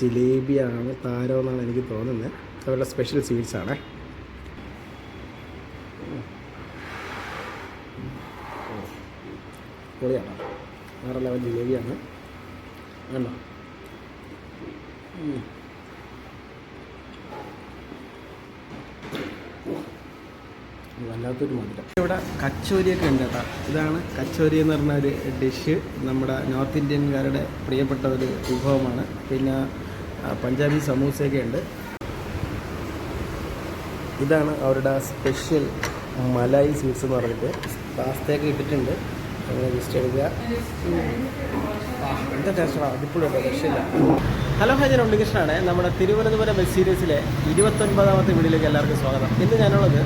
ജിലേബിയാണ് താരോ എന്നാണ് എനിക്ക് തോന്നുന്നത്. അവരുടെ സ്പെഷ്യൽ സ്വീറ്റ്സ് ആണ്. പൊളിയാണ്? വേറെ ലെവൽ ജിലേബിയാണ്. വേണ്ട വല്ലാത്തൊരു മധുരം ഇവിടെ കച്ചോരിയൊക്കെ ഉണ്ട് കേട്ടോ. ഇതാണ് കച്ചോരി എന്ന് പറഞ്ഞ ഒരു ഡിഷ്. നമ്മുടെ നോർത്ത് ഇന്ത്യൻകാരുടെ പ്രിയപ്പെട്ട ഒരു വിഭവമാണ്. പിന്നെ പഞ്ചാബി സമൂസയൊക്കെ ഉണ്ട്. ഇതാണ് അവരുടെ സ്പെഷ്യൽ മലായി സ്വീറ്റ്സ് എന്ന് പറഞ്ഞിട്ട് പാസ്തയൊക്കെ ഇട്ടിട്ടുണ്ട്. അങ്ങനെ ജസ്റ്റ് എടുക്കുക. എന്താ ടേസ്റ്റാണ് അതിപ്പോഴും രക്ഷയില്ല ഹലോ ഹായ് ഞാൻ ഉണ്ണികൃഷ്ണനാണ്. നമ്മുടെ തിരുവനന്തപുരം വെബ് സീരീസിലെ ഇരുപത്തൊൻപതാമത്തെ വീഡിയോയിലേക്ക് എല്ലാവർക്കും സ്വാഗതം. ഇന്ന് ഞാനുള്ളത്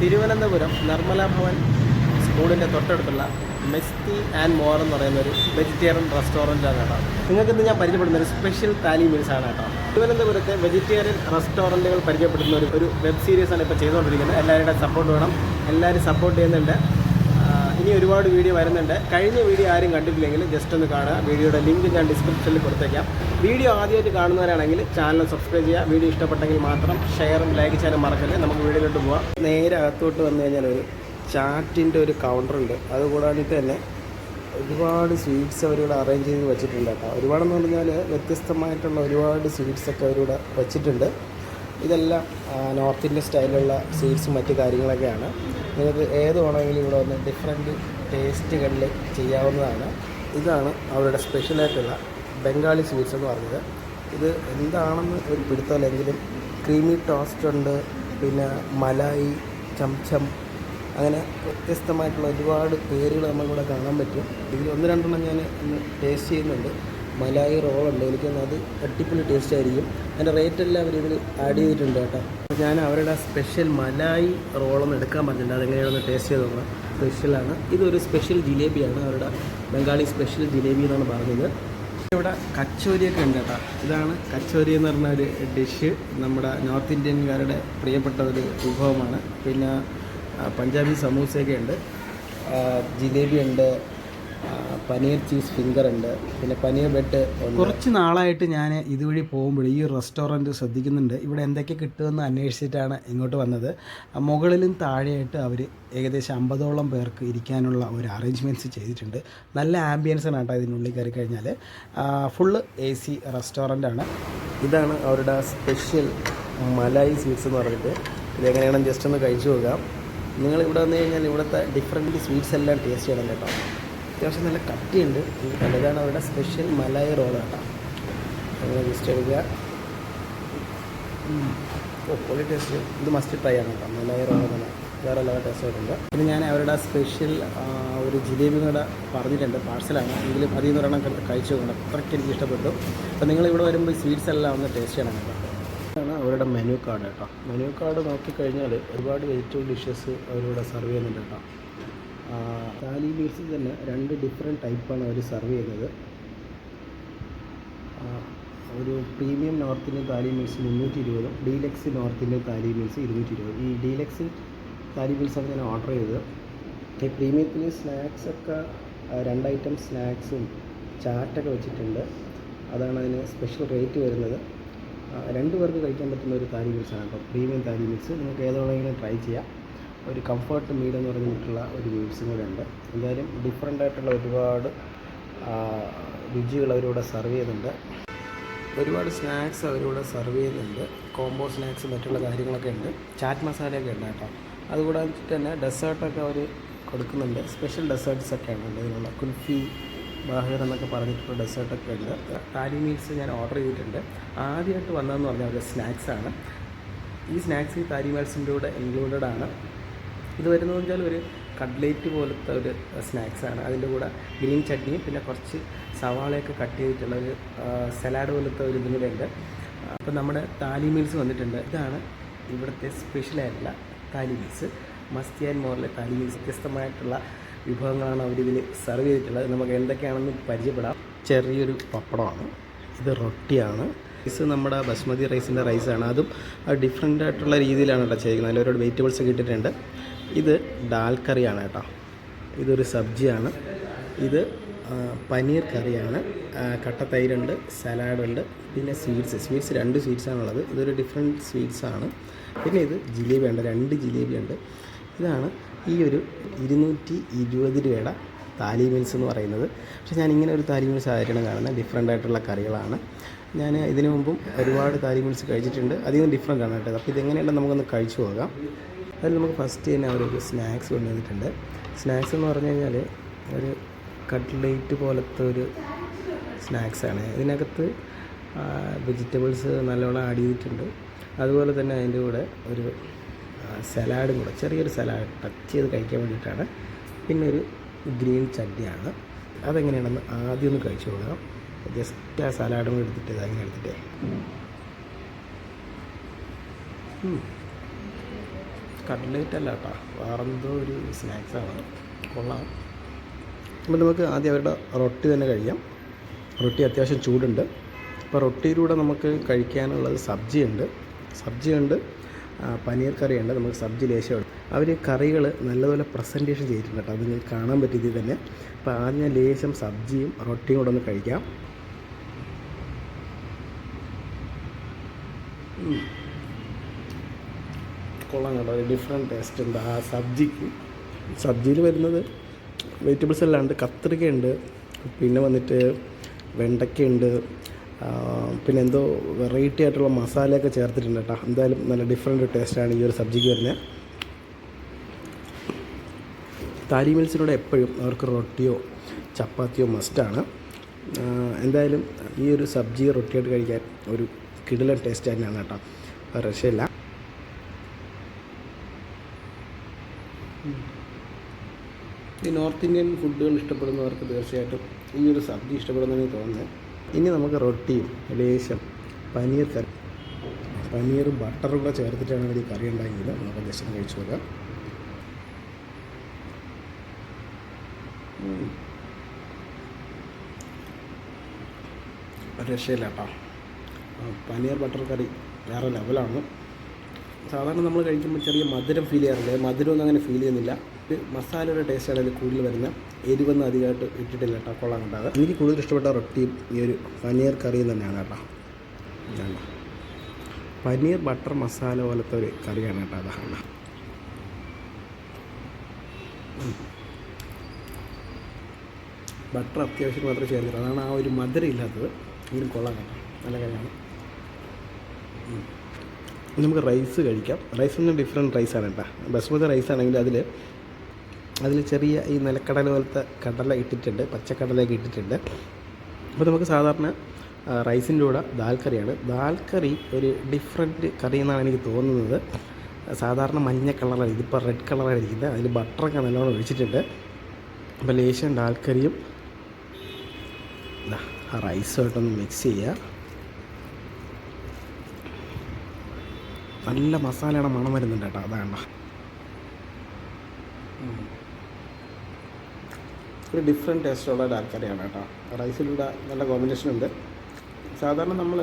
തിരുവനന്തപുരം നിർമ്മല ഭവൻ സ്കൂളിന്റെ തൊട്ടടുത്തുള്ള മെസ്തി ആൻഡ് മോർ എന്ന് പറയുന്ന ഒരു വെജിറ്റേറിയൻ റെസ്റ്റോറന്റാണ് കേട്ടോ. നിങ്ങൾക്ക് ഇന്ന് ഞാൻ പരിചയപ്പെടുന്ന ഒരു സ്പെഷ്യൽ താലി മീൽസ് ആണ് കേട്ടോ. തിരുവനന്തപുരത്തെ വെജിറ്റേറിയൻ റെസ്റ്റോറന്റുകൾ പരിചയപ്പെടുന്ന ഒരു ഒരു വെബ് സീരീസാണ് ഇപ്പോൾ ചെയ്തുകൊണ്ടിരിക്കുന്നത്. എല്ലാവരുടെയും സപ്പോർട്ട് വേണം. എല്ലാവരും സപ്പോർട്ട് ചെയ്യുന്നുണ്ട്. ഇനി ഒരുപാട് വീഡിയോ വരുന്നുണ്ട്. കഴിഞ്ഞ വീഡിയോ ആരും കണ്ടിട്ടില്ലെങ്കിൽ ജസ്റ്റ് ഒന്ന് കാണുക. വീഡിയോയുടെ ലിങ്ക് ഞാൻ ഡിസ്ക്രിപ്ഷനിൽ കൊടുത്തേക്കാം. വീഡിയോ ആദ്യമായിട്ട് കാണുന്നവരാണെങ്കിൽ ചാനൽ സബ്സ്ക്രൈബ് ചെയ്യുക. വീഡിയോ ഇഷ്ടപ്പെട്ടെങ്കിൽ മാത്രം ഷെയറും ലൈക്ക് ചെയ്യാനും മറക്കല്ലേ. നമുക്ക് വീഡിയോയിലോട്ട് പോവാം. നേരെ അകത്തോട്ട് വന്നു കഴിഞ്ഞാൽ ഒരു ചാറ്റിന്റെ ഒരു കൗണ്ടറുണ്ട് അതുകൂടാതെ തന്നെ ഒരുപാട് സ്വീറ്റ്സ് അവരിവിടെ അറേഞ്ച് ചെയ്ത് വെച്ചിട്ടുണ്ട് കേട്ടോ. ഒരുപാടെന്ന് പറഞ്ഞാൽ വ്യത്യസ്തമായിട്ടുള്ള ഒരുപാട് സ്വീറ്റ്സൊക്കെ അവരിവിടെ വെച്ചിട്ടുണ്ട്. ഇതെല്ലാം നോർത്ത് ഇന്ത്യൻ സ്റ്റൈലുള്ള സ്വീറ്റ്സും മറ്റു കാര്യങ്ങളൊക്കെയാണ്. നിങ്ങൾക്ക് ഏത് വേണമെങ്കിലും ഇവിടെ വന്ന് ഡിഫറെന്റ് ടേസ്റ്റുകളിൽ ചെയ്യാവുന്നതാണ്. ഇതാണ് അവരുടെ സ്പെഷ്യലായിട്ടുള്ള ബംഗാളി സ്വീറ്റ്സ് എന്ന് പറഞ്ഞത്. ഇത് എന്താണെന്ന് ഒരു പിടുത്തമില്ലെങ്കിലും ക്രീമി ടോസ്റ്റ് ഉണ്ട് പിന്നെ മലായി ചംചം അങ്ങനെ വ്യത്യസ്തമായിട്ടുള്ള ഒരുപാട് പേരുകൾ നമ്മളിവിടെ കാണാൻ പറ്റും. ഇതിൽ ഒന്ന് രണ്ടെണ്ണം ഞാൻ ഇന്ന് ടേസ്റ്റ് ചെയ്യുന്നുണ്ട്. മലായി റോളുണ്ട് എനിക്ക് അത് അടിപൊളി ടേസ്റ്റ് ആയിരിക്കും. അതിന്റെ റേറ്റ് എല്ലാം അവർ ഇതിൽ ആഡ് ചെയ്തിട്ടുണ്ട് കേട്ടോ. ഞാൻ അവരുടെ സ്പെഷ്യൽ മലായി റോളൊന്നും എടുക്കാൻ പറഞ്ഞിട്ടുണ്ട്. അതെങ്ങനെയാണെന്ന് ടേസ്റ്റ് ചെയ്ത് നോക്കണം. സ്പെഷ്യലാണ് ഇതൊരു സ്പെഷ്യൽ ജിലേബിയാണ് അവരുടെ ബംഗാളി സ്പെഷ്യൽ ജിലേബി എന്നാണ് പറഞ്ഞത്. ഇവിടെ കച്ചോരിയൊക്കെ ഉണ്ട് കേട്ടോ. ഇതാണ് കച്ചോരി എന്ന് പറഞ്ഞ ഒരു ഡിഷ് നമ്മുടെ നോർത്ത് ഇന്ത്യൻകാരുടെ പ്രിയപ്പെട്ട ഒരു വിഭവമാണ്. പിന്നെ പഞ്ചാബി സമൂസയൊക്കെ ഉണ്ട്. ജിലേബി ഉണ്ട്. പനീർ ചീസ് ഫിംഗർ ഉണ്ട്. പിന്നെ പനീർ ബെഡ് കുറച്ച് നാളായിട്ട് ഞാൻ ഇതുവഴി പോകുമ്പോൾ ഈ റെസ്റ്റോറന്റ് ശ്രദ്ധിക്കുന്നുണ്ട്. ഇവിടെ എന്തൊക്കെ കിട്ടുമെന്ന് അന്വേഷിച്ചിട്ടാണ് ഇങ്ങോട്ട് വന്നത്. മുകളിലും താഴെയായിട്ട് അവർ ഏകദേശം അമ്പതോളം പേർക്ക് ഇരിക്കാനുള്ള ഒരു അറേഞ്ച്മെന്റ്സ് ചെയ്തിട്ടുണ്ട്. നല്ല ആംബിയൻസ് ആണ് കേട്ടോ ഇതിനുള്ളിൽ കയറി കഴിഞ്ഞാൽ ഫുള്ള് എ സി റെസ്റ്റോറന്റാണ് ഇതാണ് അവരുടെ സ്പെഷ്യൽ മലായി സ്വീറ്റ്സ് എന്ന് പറഞ്ഞിട്ട്. ഇതെങ്ങനെയാണെന്ന് ജസ്റ്റ് ഒന്ന് കഴിച്ചു നോക്കാം. നിങ്ങൾ ഇവിടെ വന്നു കഴിഞ്ഞാൽ ഇവിടുത്തെ ഡിഫറെന്റ് സ്വീറ്റ്സ് എല്ലാം ടേസ്റ്റ് ചെയ്യണം കേട്ടോ. അത്യാവശ്യം നല്ല കട്ടിയുണ്ട്. നല്ലതാണ് അവരുടെ സ്പെഷ്യൽ മലായി കേട്ടോ. അങ്ങനെ ജസ്റ്റ് എടുക്കുക പൊളി ടേസ്റ്റ് ഇത് മസ്റ്റ് ട്രൈ ആണ് കേട്ടോ. മലായി റോൾ തന്നെ വേറെ എല്ലാ ടേസ്റ്റ് ആയിട്ടുണ്ട്. പിന്നെ ഞാൻ അവരുടെ സ്പെഷ്യൽ ഒരു ജിലേബി കൂടെ പറഞ്ഞിട്ടുണ്ട്. പാഴ്സലാണ് എങ്കിലും അതിൽ നിന്ന് ഒരെണ്ണം കഴിച്ചു കൊണ്ട് അത്രയ്ക്ക് എനിക്ക് ഇഷ്ടപ്പെട്ടു. അപ്പോൾ നിങ്ങൾ ഇവിടെ വരുമ്പോൾ ഈ സ്വീറ്റ്സ് എല്ലാം ഒന്ന് ടേസ്റ്റ് ചെയ്യണം കേട്ടോ. അവരുടെ മെനു കാർഡ് കേട്ടോ. മെനു കാർഡ് നോക്കിക്കഴിഞ്ഞാൽ ഒരുപാട് വെജിറ്റബിൾ ഡിഷസ് അവരിവിടെ സെർവ് ചെയ്യുന്നുണ്ട് കേട്ടോ. താലി മീൽസിൽ തന്നെ രണ്ട് ഡിഫറെന്റ് ടൈപ്പാണ് അവർ സെർവ് ചെയ്യുന്നത്. ഒരു പ്രീമിയം നോർത്ത് താലി മീൽസ് മുന്നൂറ്റി ഇരുപതും ഡീലക്സ് നോർത്ത് താലി മീൽസ് ഇരുന്നൂറ്റി ഇരുപത് ഈ ഡീലക്സ് താലി മീൽസാണ് ഞാൻ ഓർഡർ ചെയ്തത്. ഈ പ്രീമിയത്തിൽ സ്നാക്സൊക്കെ രണ്ട് ഐറ്റം സ്നാക്സും ചാറ്റൊക്കെ വെച്ചിട്ടുണ്ട്. അതാണ് അതിന് സ്പെഷ്യൽ റേറ്റ് വരുന്നത്. രണ്ട് പേർക്ക് കഴിക്കാൻ പറ്റുന്ന ഒരു താലി മീൽസാണ് അപ്പോൾ പ്രീമിയം താലി മീൽസ് നിങ്ങൾക്ക് ഏതോ ട്രൈ ചെയ്യാം. ഒരു കംഫർട്ട് മീൽ എന്ന് പറഞ്ഞിട്ടുള്ള ഒരു മീൽസും കൂടെ ഉണ്ട്. എന്തായാലും ഡിഫറെന്റ് ആയിട്ടുള്ള ഒരുപാട് രുചികൾ അവരിവിടെ സെർവ് ചെയ്യുന്നുണ്ട്. ഒരുപാട് സ്നാക്സ് അവരിവിടെ സെർവ് ചെയ്യുന്നുണ്ട്. കോംബോ സ്നാക്സ് മറ്റുള്ള കാര്യങ്ങളൊക്കെ ഉണ്ട്. ചാറ്റ് മസാലയൊക്കെ ഉണ്ട് കേട്ടോ. അതുകൂടാതെ തന്നെ ഡെസേർട്ടൊക്കെ അവർ കൊടുക്കുന്നുണ്ട്. സ്പെഷ്യൽ ഡെസേർട്ട്സ് ഒക്കെ ഉണ്ട് ഇതിനുള്ള കുൽഫി ബാഹിർ എന്നൊക്കെ പറഞ്ഞിട്ടുള്ള ഡെസേർട്ടൊക്കെ ഉണ്ട്. താലി മീൽസ് ഞാൻ ഓർഡർ ചെയ്തിട്ടുണ്ട്. ആദ്യമായിട്ട് വന്നതെന്ന് പറഞ്ഞാൽ അവരുടെ സ്നാക്സാണ് ഈ സ്നാക്സ് ഈ താലി മീൽസിന്റെ കൂടെ ഇൻക്ലൂഡഡ് ആണ്. ഇത് വരുന്നത് വെച്ചാൽ ഒരു കട്ട്ലേറ്റ് പോലത്തെ ഒരു സ്നാക്സാണ് അതിന്റെ കൂടെ ഗ്രീൻ ചട്നിയും പിന്നെ കുറച്ച് സവാളയൊക്കെ കട്ട് ചെയ്തിട്ടുള്ള ഒരു സലാഡ് പോലത്തെ ഒരു ഇതും കൂടെ ഉണ്ട് അപ്പോൾ നമ്മുടെ താലി മീൽസ് വന്നിട്ടുണ്ട്. ഇതാണ് ഇവിടുത്തെ സ്പെഷ്യലായിട്ടുള്ള താലി മീൽസ് മസ്തി ആൻഡ് മോറിലെ താലി മീൽസ് വ്യത്യസ്തമായിട്ടുള്ള വിഭവങ്ങളാണ് അവരിതിൽ സെർവ് ചെയ്തിട്ടുള്ളത്. നമുക്ക് എന്തൊക്കെയാണെന്ന് പരിചയപ്പെടാം. ചെറിയൊരു പപ്പടമാണ്. ഇത് റൊട്ടിയാണ്. റൈസ് നമ്മുടെ ബസ്മതി റൈസിന്റെ റൈസാണ് അതും ഡിഫറെന്റ് ആയിട്ടുള്ള രീതിയിലാണ് കേട്ടോ ചെയ്തിരിക്കുന്നത് അതിൽ ഒരുപാട് വെജിറ്റബിൾസ് ഒക്കെ ഇട്ടിട്ടുണ്ട്. ഇത് ദാൽ കറിയാണ് കേട്ടോ. ഇതൊരു സബ്ജിയാണ്. ഇത് പനീർ കറിയാണ്. കട്ട തൈരുണ്ട് സലാഡുണ്ട് പിന്നെ സ്വീറ്റ്സ് സ്വീറ്റ്സ് രണ്ട് സ്വീറ്റ്സാണുള്ളത് ഇതൊരു ഡിഫറെന്റ് സ്വീറ്റ്സാണ് പിന്നെ ഇത് ജിലേബി ഉണ്ട്. രണ്ട് ജിലേബി ഉണ്ട്. ഇതാണ് ഈ ഒരു ഇരുന്നൂറ്റി ഇരുപത് രൂപയുടെ താലി മീൽസ് എന്ന് പറയുന്നത്. പക്ഷേ ഞാൻ ഇങ്ങനെ ഒരു താലി മീൽസ് ആയിട്ടാണ് കാണുന്നത്. ഡിഫറെന്റ് ആയിട്ടുള്ള കറികളാണ്. ഞാൻ ഇതിനു മുമ്പും ഒരുപാട് താലി മീൽസ് കഴിച്ചിട്ടുണ്ട്. അധികം ഡിഫറെന്റ് ആണ് കേട്ടത് അപ്പോൾ ഇതെങ്ങനെയുണ്ടെന്ന് നമുക്കൊന്ന് കഴിച്ചു പോകാം അതിൽ നമുക്ക് ഫസ്റ്റ് തന്നെ അവരൊരു സ്നാക്സ് കൊണ്ടുവന്നിട്ടുണ്ട്. സ്നാക്സ് എന്ന് പറഞ്ഞു കഴിഞ്ഞാൽ ഒരു കട്ട്ലേറ്റ് പോലത്തെ ഒരു സ്നാക്സാണ് ഇതിനകത്ത് വെജിറ്റബിൾസ് നല്ലോണം ആഡ് ചെയ്തിട്ടുണ്ട്. അതുപോലെ തന്നെ അതിന്റെ കൂടെ ഒരു സലാഡും കൂടെ ചെറിയൊരു സലാഡ് ടച്ച് ചെയ്ത് കഴിക്കാൻ വേണ്ടിയിട്ടാണ്. പിന്നെ ഒരു ഗ്രീൻ ചട്നിയാണ് അതെങ്ങനെയാണെന്ന് ആദ്യം ഒന്ന് കഴിച്ചു കൊടുക്കാം ജസ്റ്റ് ആ സലാഡും എടുത്തിട്ട് അങ്ങനെ എടുത്തിട്ടേ. കട്ട്ലേറ്റ് അല്ല കേട്ടോ വേറെന്തോ ഒരു സ്നാക്സാണ്. കൊള്ളാം. അപ്പോൾ നമുക്ക് ആദ്യം അവരുടെ റൊട്ടി തന്നെ കഴിക്കാം. റൊട്ടി അത്യാവശ്യം ചൂടുണ്ട്. അപ്പോൾ റൊട്ടിയിലൂടെ നമുക്ക് കഴിക്കാനുള്ളത് സബ്ജിയുണ്ട്. സബ്ജിയുണ്ട് പനീർ കറിയുണ്ട് നമുക്ക് സബ്ജി ലേശമുണ്ട് അവർ കറികൾ നല്ലപോലെ പ്രസന്റേഷൻ ചെയ്തിട്ടുണ്ട് കേട്ടോ. അത് കാണാൻ പറ്റിയത് തന്നെ. അപ്പോൾ ആദ്യം ലേശം സബ്ജിയും റൊട്ടിയും കൂടെ ഒന്ന് കഴിക്കാം. ഉം. കണ്ടോ ഒരു ഡിഫറെന്റ് ടേസ്റ്റ് ഉണ്ട് ആ സബ്ജിക്ക് സബ്ജിയിൽ വരുന്നത് വെജിറ്റബിൾസ് എല്ലാം ഉണ്ട് കത്രികയുണ്ട് പിന്നെ വന്നിട്ട് വെണ്ടയ്ക്കയുണ്ട് പിന്നെ എന്തോ വെറൈറ്റി ആയിട്ടുള്ള മസാലയൊക്കെ ചേർത്തിട്ടുണ്ട് കേട്ടോ. എന്തായാലും നല്ല ഡിഫറെന്റ് ടേസ്റ്റാണ് ഈ ഒരു സബ്ജിക്ക് വരുന്നത് താലി മീൽസിനോട് എപ്പോഴും അവർക്ക് റൊട്ടിയോ ചപ്പാത്തിയോ മസ്റ്റാണ് എന്തായാലും ഈ ഒരു സബ്ജി റൊട്ടിയായിട്ട് കഴിക്കാൻ ഒരു കിടിലൻ ടേസ്റ്റ് തന്നെയാണ് കേട്ടോ. രക്ഷയില്ല. ഈ നോർത്ത് ഇന്ത്യൻ ഫുഡുകൾ ഇഷ്ടപ്പെടുന്നവർക്ക് തീർച്ചയായിട്ടും ഈ ഒരു സബ്ജി ഇഷ്ടപ്പെടുന്നതെന്ന് തോന്നുന്നത്. ഇനി നമുക്ക് റൊട്ടിയും ലേശം പനീർ കറി. പനീറും ബട്ടറും കൂടെ ചേർത്തിട്ടാണ് ഈ കറി ഉണ്ടാക്കിയത്. നമുക്ക് ജസ്റ്റ് കഴിച്ചു നോക്കാം. രക്ഷയില്ല കേട്ടോ. പനീർ ബട്ടർ കറി വേറെ ലെവലാണ് സാധാരണ നമ്മൾ കഴിക്കുമ്പോൾ ചെറിയ മധുരം ഫീൽ ചെയ്യാറില്ല? മധുരമൊന്നും അങ്ങനെ ഫീൽ ചെയ്യുന്നില്ല. മസാലയുടെ ടേസ്റ്റാണ് അതിൽ കൂടുതൽ വരുന്നത്. എരിവൊന്നും അധികമായിട്ട് ഇട്ടിട്ടില്ല കേട്ടോ കൊള്ളാൻ കേട്ടോ എനിക്ക് കൂടുതൽ ഇഷ്ടപ്പെട്ട റൊട്ടിയും ഈ ഒരു പനീർ കറിയും തന്നെയാണ് കേട്ടോ. ഇതാണ്. പനീർ ബട്ടർ മസാല പോലത്തെ ഒരു കറിയാണ് കേട്ടോ അതാണ് ബട്ടർ അത്യാവശ്യം മാത്രമേ ചേർത്തിട്ടുള്ളൂ അതാണ് ആ ഒരു മധുരം ഇല്ലാത്തത്. എങ്കിലും കൊള്ളാൻ കേട്ടോ. നല്ല കാര്യമാണ്. നമുക്ക് റൈസ് കഴിക്കാം. റൈസ് ഒന്നും ഡിഫറെന്റ് റൈസാണ് കേട്ടോ. ബസ്മതി റൈസ് ആണെങ്കിൽ അതിൽ അതിൽ ചെറിയ ഈ നിലക്കടല പോലത്തെ കടല ഇട്ടിട്ടുണ്ട് പച്ചക്കടലയൊക്കെ ഇട്ടിട്ടുണ്ട്. അപ്പോൾ നമുക്ക് സാധാരണ റൈസിന്റെ കൂടെ ദാൽ കറിയാണ്. ദാൽ കറി ഒരു ഡിഫറെന്റ് കറി എന്നാണ് എനിക്ക് തോന്നുന്നത്. സാധാരണ മഞ്ഞ കളറാണ് ഇതിപ്പോൾ റെഡ് കളറാണ് ഇരിക്കുന്നത്. അതിൽ ബട്ടറൊക്കെ നല്ലോണം ഒഴിച്ചിട്ടുണ്ട്. അപ്പോൾ ലേശം ദാൽ കറിയും റൈസുമായിട്ടൊന്ന് മിക്സ് ചെയ്യുക നല്ല മസാലയുടെ മണം വരുന്നുണ്ട് കേട്ടോ അതാണ് ഒരു ഡിഫറെന്റ് ടേസ്റ്റുള്ള ഡാൽക്കറിയാണ് കേട്ടോ. റൈസിലൂടെ നല്ല കോമ്പിനേഷൻ ഉണ്ട്. സാധാരണ നമ്മൾ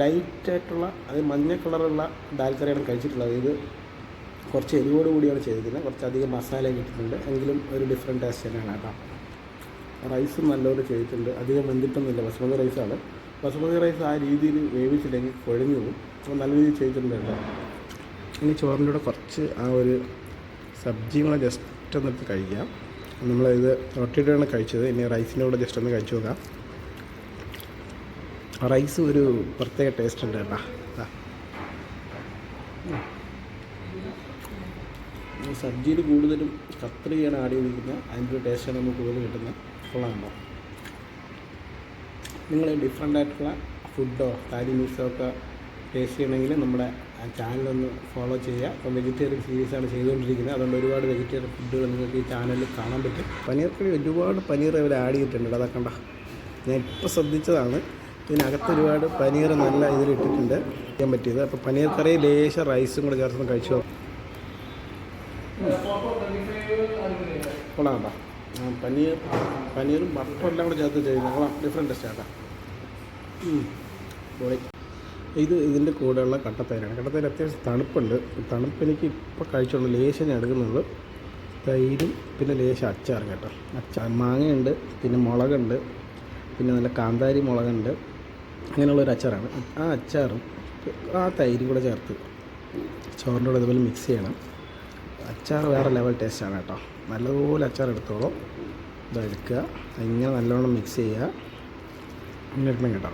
ലൈറ്റായിട്ടുള്ള അത് മഞ്ഞ കളറുള്ള ഡാൽക്കറിയാണ് കഴിച്ചിട്ടുള്ളത്. ഇത് കുറച്ച് എരിവോട് കൂടിയാണ് ചെയ്തിരിക്കുന്നത്. കുറച്ചധികം മസാല കിട്ടുന്നുണ്ട് എങ്കിലും ഒരു ഡിഫറെന്റ് ടേസ്റ്റ് തന്നെയാണ് കേട്ടോ. റൈസും നല്ലോണം ചെയ്തിട്ടുണ്ട്. അധികം വെന്തിട്ടൊന്നുമില്ല. ബസ്മതി റൈസാണ് ബസ്മതി റൈസ് ആ രീതിയിൽ വേവിച്ചില്ലെങ്കിൽ കുഴഞ്ഞു പോകും. അപ്പോൾ നല്ല രീതിയിൽ ചെയ്തിട്ടുണ്ട് കേട്ടോ. ഇനി ചോറിന്റെ കൂടെ കുറച്ച് ആ ഒരു സബ്ജിയും കൂടെ ജസ്റ്റ് ഒന്ന് എടുത്ത് കഴിക്കാം. നമ്മളിത് റൊട്ടിയിട്ടാണ് കഴിച്ചത്. ഇനി റൈസിന്റെ കൂടെ ജസ്റ്റ് ഒന്ന് കഴിച്ചു നോക്കാം. റൈസ് ഒരു പ്രത്യേക ടേസ്റ്റ് ഉണ്ട് കേട്ടോ. സബ്ജിയിൽ കൂടുതലും കത്രിയാണ് ആഡ് ചെയ്തിരിക്കുന്നത്. അതിന്റെ ഒരു ടേസ്റ്റാണ് നമുക്ക് കൂടുതൽ കിട്ടുന്നത്. കൊള്ളാമോ നിങ്ങൾ ഡിഫറെന്റ് ആയിട്ടുള്ള ഫുഡോ താലി മീൽസോ ഒക്കെ ടേസ്റ്റ് ചെയ്യണമെങ്കിൽ നമ്മുടെ ചാനലൊന്ന് ഫോളോ ചെയ്യുക. അപ്പം വെജിറ്റേറിയൻ സീരീസാണ് ചെയ്തുകൊണ്ടിരിക്കുന്നത്. അതുകൊണ്ട് ഒരുപാട് വെജിറ്റേറിയൻ ഫുഡുകൾ നിങ്ങൾക്ക് ഈ ചാനലിൽ കാണാൻ പറ്റും. പനീർ കറി ഒരുപാട് പനീർ അവർ ആഡ് ചെയ്തിട്ടുണ്ട്. അതൊക്കെ ഞാൻ ഇപ്പോൾ ശ്രദ്ധിച്ചതാണ്. ഇതിനകത്ത് ഒരുപാട് പനീർ നല്ല ഇതിൽ ഇട്ടിട്ടുണ്ട്. ചെയ്യാൻ പറ്റിയത്. അപ്പോൾ പനീർ കറി ലേശ റൈസും കൂടെ ചേർത്ത് കഴിച്ചു. കൊള്ളാം ആ, പനീർ പനീറും ബട്ടറും എല്ലാം കൂടെ ചേർത്ത് ചെയ്യുന്നത് കൊള്ളാം ഡിഫറെന്റ് ടേസ്റ്റ് കേട്ടോ. പൊളി ഇത് ഇതിന്റെ കൂടെയുള്ള കട്ടത്തേനാണ് കട്ടത്തൈര് അത്യാവശ്യം തണുപ്പുണ്ട്. തണുപ്പ് എനിക്ക് ഇപ്പോൾ കഴിച്ചുള്ള ലേശം എടുക്കുന്നുള്ളൂ തൈരും പിന്നെ ലേശം അച്ചാറും കേട്ടോ. അച്ചാർ മാങ്ങയുണ്ട് പിന്നെ മുളകുണ്ട് പിന്നെ നല്ല കാന്താരി മുളകുണ്ട്. അങ്ങനെയുള്ളൊരു അച്ചാറാണ്. ആ അച്ചാറും ആ തൈരും കൂടെ ചേർത്ത് ചോറിന്റെ കൂടെ ഇതുപോലെ മിക്സ് ചെയ്യണം. അച്ചാർ വേറെ ലെവൽ ടേസ്റ്റാണ് കേട്ടോ. നല്ലതുപോലെ അച്ചാർ എടുത്തോളൂ. ഇതെടുക്കുക ഇങ്ങനെ നല്ലോണം മിക്സ് ചെയ്യുക. എടുക്കണം കേട്ടോ.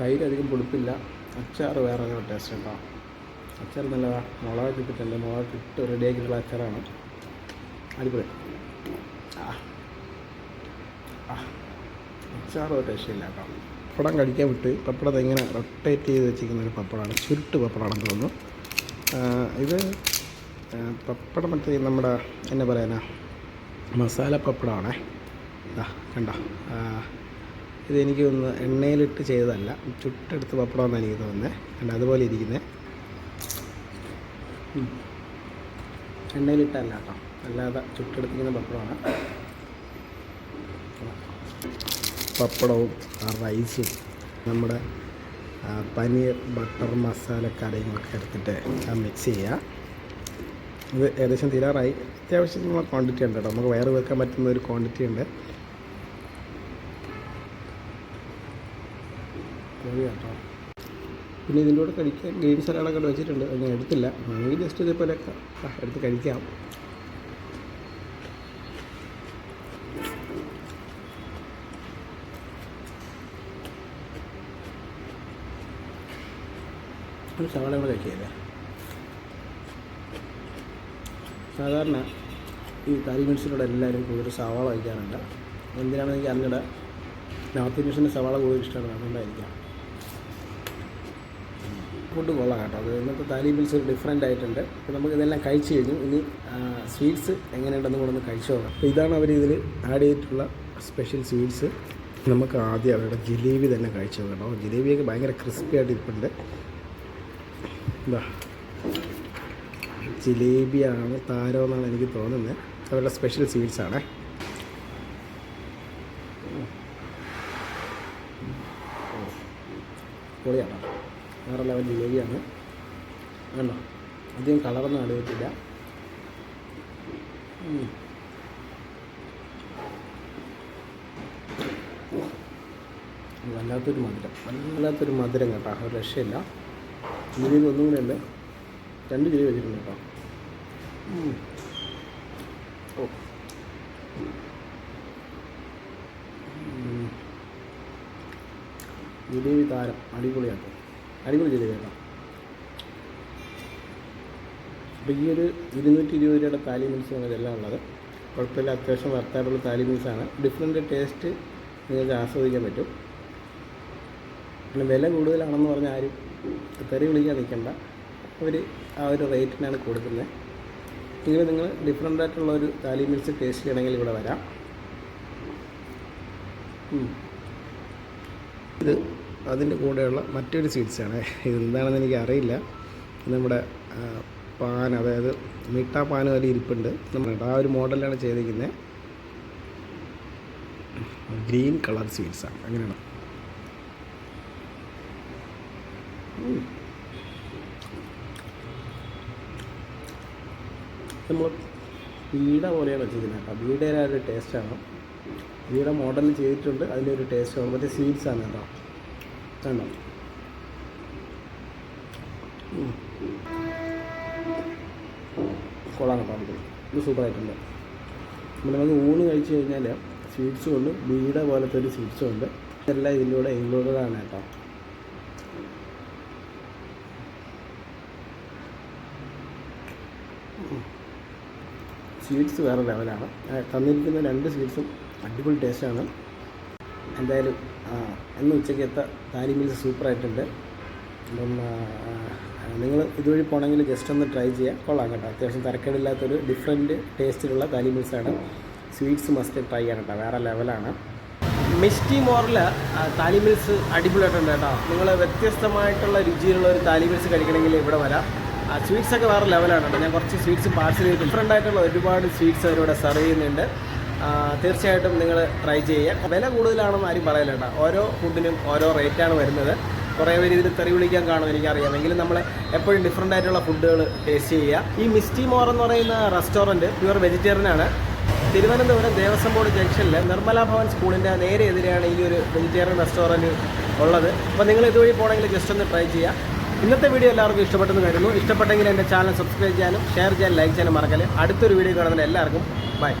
തൈര് അധികം പുളിപ്പില്ല. അച്ചാർ വേറെ ഒരു ടേസ്റ്റ് കേട്ടോ അച്ചാർ നല്ലതാണ് മുളക് ഇട്ടിട്ടുണ്ട്. മുളക് ഇട്ട് റെഡിയാക്കിയിട്ടുള്ള അച്ചാറാണ്. അടിപൊളി. ആ. ടേസ്റ്റ് അച്ചാർ ഒരു രക്ഷയില്ല കേട്ടോ. പപ്പടം കഴിക്കാൻ വിട്ട് പപ്പടം ഇങ്ങനെ റൊട്ടേറ്റ് ചെയ്ത് വെച്ചിരിക്കുന്ന ഒരു പപ്പടമാണ്. ചുരുട്ട് പപ്പടമാണെന്ന് തോന്നുന്നു. ഇത് പപ്പടം മറ്റേ നമ്മുടെ എന്നാ പറയാനാ? മസാല പപ്പടമാണേ. കണ്ടോ? ഇതെനിക്ക് ഒന്ന് എണ്ണയിലിട്ട് ചെയ്തതല്ല ചുട്ടെടുത്ത് പപ്പടമെന്നാണ് എനിക്ക് തോന്നുന്നത് കണ്ട അതുപോലെ ഇരിക്കുന്നത് എണ്ണയിലിട്ടല്ല കേട്ടോ. അല്ലാതെ ചുട്ടെടുത്തിരിക്കുന്ന പപ്പടമാണ്. പപ്പടവും റൈസും നമ്മുടെ പനീർ ബട്ടർ മസാല കറികളൊക്കെ എടുത്തിട്ട് മിക്സ് ചെയ്യുക ഇത് ഏകദേശം തീരാറായി. അത്യാവശ്യം ക്വാണ്ടിറ്റി ഉണ്ട് കേട്ടോ. നമുക്ക് വയറ് വെക്കാൻ പറ്റുന്ന ഒരു ക്വാണ്ടിറ്റി ഉണ്ട്. മതി കേട്ടോ. പിന്നെ ഇതിന്റെ കൂടെ കഴിക്കാൻ ഗ്രീൻ സലാഡൊക്കെ വെച്ചിട്ടുണ്ട്. ഞാൻ എടുത്തില്ല. വേണമെങ്കിൽ ജസ്റ്റ് ഇതേപോലെ എടുത്ത് കഴിക്കാം. സവാള കൂടെ കഴിക്കുകയല്ലേ സാധാരണ ഈ കാരി മിക്സിലൂടെ എല്ലാവരും കൂടുതൽ സവാള കഴിക്കാറുണ്ട്. എന്തിനാണെന്ന് എനിക്ക് അറിഞ്ഞിട. നോർത്ത് ഇന്ത്യൻസിന്റെ സവാള കൂടുതൽ ഇഷ്ടമാണ്. അതുകൊണ്ടായിരിക്കാം. ഫുഡ് കൊള്ളാം കേട്ടോ. അത് ഇന്നത്തെ താലി മീൽസ് ഡിഫറെന്റ് ആയിട്ടുണ്ട്. അപ്പോൾ നമുക്ക് ഇതെല്ലാം കഴിച്ച് കഴിഞ്ഞു. ഇനി സ്വീറ്റ്സ് എങ്ങനെയുണ്ടെന്ന് കൂടെ ഒന്ന് കഴിച്ചു നോക്കാം. അപ്പോൾ ഇതാണ് അവർ ഇതിൽ ആഡ് ചെയ്തിട്ടുള്ള സ്പെഷ്യൽ സ്വീറ്റ്സ് നമുക്ക് ആദ്യം അവരുടെ ജിലേബി തന്നെ കഴിച്ചു നോക്കാം കേട്ടോ. ജിലേബിയൊക്കെ ഭയങ്കര ക്രിസ്പി ആയിട്ട് ഇരിപ്പുണ്ട്. എന്താ ജിലേബിയാണ് താരം എന്നാണ് എനിക്ക് തോന്നുന്നത്. അവരുടെ സ്പെഷ്യൽ സ്വീറ്റ്സ് ആണേ. പൊളിയാണ് വേറെ ലെവൽ ജിലേബിയാണ് വേണ്ട അധികം കളറൊന്നും അറിയത്തില്ല വല്ലാത്തൊരു മധുരം. വല്ലാത്തൊരു മധുരം കേട്ടോ. ഒരു രക്ഷയില്ല. ജിലേബി ഒന്നും കൂടെ ഉണ്ട്. രണ്ട് ജിലേബി വെച്ചിട്ടുണ്ട് കേട്ടോ. ഓ. ജിലേബി താരം. അടിപൊളിയാട്ടോ. അടിപൊളി ജിലേബി കേട്ടോ. അപ്പോൾ ഈ ഒരു ഇരുന്നൂറ്റി ഇരുപത് രൂപയുടെ താലി മീൽസാണ് ഇതെല്ലാം ഉള്ളത്. കുഴപ്പമില്ല അത്യാവശ്യം വർത്തായിട്ടുള്ള താലി മീൽസാണ് ഡിഫറെന്റ് ടേസ്റ്റ് നിങ്ങൾക്ക് ആസ്വദിക്കാൻ പറ്റും. പിന്നെ വില കൂടുതലാണെന്ന് പറഞ്ഞാൽ ആരും തെറി വിളിക്കാൻ നിൽക്കണ്ട. അവർ ആ ഒരു റേറ്റിനാണ് കൊടുക്കുന്നത്. നിങ്ങൾ നിങ്ങൾ ഡിഫറെന്റ് ആയിട്ടുള്ള ഒരു താലി മീൽസ് ടേസ്റ്റ് ചെയ്യണമെങ്കിൽ ഇവിടെ വരാം. ഇത് അതിന്റെ കൂടെയുള്ള മറ്റൊരു സ്വീറ്റ്സാണ്. ഇതെന്താണെന്ന് എനിക്ക് അറിയില്ല നമ്മുടെ പാൻ അതായത് മിഠാ പാൻ പോലെ ഇരിപ്പുണ്ട്. നമ്മുടെ ആ ഒരു മോഡലാണ് ചെയ്തിരിക്കുന്നത് ഗ്രീൻ കളർ സ്വീറ്റ്സാണ്. അങ്ങനെയാണ്. നമ്മൾ വീട പോലെയാണ് വെച്ചിരിക്കുന്നത്. കേട്ടോ വീടയുടെ ആ ഒരു ടേസ്റ്റാണ് വീട മോഡലിൽ ചെയ്തിട്ടുണ്ട്. അതിന്റെ ഒരു ടേസ്റ്റ് മറ്റേ സ്വീറ്റ്സാണ് കേട്ടോ. കണ്ടോ ഉം. കൊള്ളാം കേട്ടോ നമുക്ക് ഇത് സൂപ്പറായിട്ടുണ്ട്. അപ്പോൾ നമുക്ക് ഊണ് കഴിച്ചു കഴിഞ്ഞാൽ സ്വീറ്റ്സും ഉണ്ട് വീട പോലത്തെ ഒരു സ്വീറ്റ്സും ഉണ്ട്. എല്ലാം ഇതിന്റെ കൂടെ ഇൻക്ലൂഡഡ് ആണ് കേട്ടോ. സ്വീറ്റ്സ് വേറെ ലെവലാണ് തന്നിരിക്കുന്ന രണ്ട് സ്വീറ്റ്സും അടിപൊളി ടേസ്റ്റാണ് എന്തായാലും ഇന്ന് ഉച്ചയ്ക്കത്തെ താരി മീൽസ് സൂപ്പറായിട്ടുണ്ട്. അപ്പം നിങ്ങൾ ഇതുവഴി പോകണമെങ്കിൽ ജസ്റ്റ് ഒന്ന് ട്രൈ ചെയ്യാം. കൊള്ളാം കേട്ടോ. അത്യാവശ്യം തരക്കേടില്ലാത്തൊരു ഡിഫറെന്റ് ടേസ്റ്റിലുള്ള താലി മീൽസാണ് സ്വീറ്റ്സ് മസ്റ്റ് ട്രൈ ചെയ്യാൻ കേട്ടോ. വേറെ ലെവലാണ് മിസ്റ്റി മോറിൽ താലി മീൽസ് അടിപൊളിയായിട്ടുണ്ട് കേട്ടോ. നിങ്ങൾ വ്യത്യസ്തമായിട്ടുള്ള രുചിയിലുള്ള ഒരു താലി മീൽസ് കഴിക്കണമെങ്കിൽ ഇവിടെ വരാം. സ്വീറ്റ്സ് ഒക്കെ വേറെ ലെവലാണ് കേട്ടോ. ഞാൻ കുറച്ച് സ്വീറ്റ്സ് പാർസൽ ചെയ്ത് ഡിഫറെന്റ് ആയിട്ടുള്ള ഒരുപാട് സ്വീറ്റ്സ് അവരിവിടെ സെർവ് ചെയ്യുന്നുണ്ട്. തീർച്ചയായിട്ടും നിങ്ങൾ ട്രൈ ചെയ്യുക. വില കൂടുതലാണെന്ന് ആരും പറയില്ല ഓരോ ഫുഡിനും ഓരോ റേറ്റാണ് വരുന്നത്. കുറേ പേര് ഇതിൽ തെറി വിളിക്കാൻ കാണും എനിക്കറിയാം. എങ്കിലും നമ്മൾ എപ്പോഴും ഡിഫറെന്റ് ആയിട്ടുള്ള ഫുഡുകൾ ടേസ്റ്റ് ചെയ്യുക. ഈ മിസ്റ്റി മോർ എന്ന് പറയുന്ന റെസ്റ്റോറന്റ് പ്യുവർ വെജിറ്റേറിയൻ ആണ്. തിരുവനന്തപുരം ദേവസ്വം ബോർഡ് ജംഗ്ഷനിൽ നിർമ്മല ഭവൻ സ്കൂളിന്റെ നേരെ എതിരെയാണ് ഈ ഒരു വെജിറ്റേറിയൻ റെസ്റ്റോറന്റ് ഉള്ളത്. അപ്പോൾ നിങ്ങൾ ഇതുവഴി പോകണമെങ്കിൽ ജസ്റ്റ് ഒന്ന് ട്രൈ ചെയ്യുക. ഇന്നത്തെ വീഡിയോ എല്ലാവർക്കും ഇഷ്ടപ്പെട്ടെന്ന് കരുതുന്നു. ഇഷ്ടപ്പെട്ടെങ്കിൽ എന്റെ ചാനൽ സബ്സ്ക്രൈബ് ചെയ്യാനും ഷെയർ ചെയ്യാനും ലൈക്ക് ചെയ്യാനും മറക്കൽ അടുത്തൊരു വീഡിയോ കാണുന്നതിന് എല്ലാവർക്കും ബൈ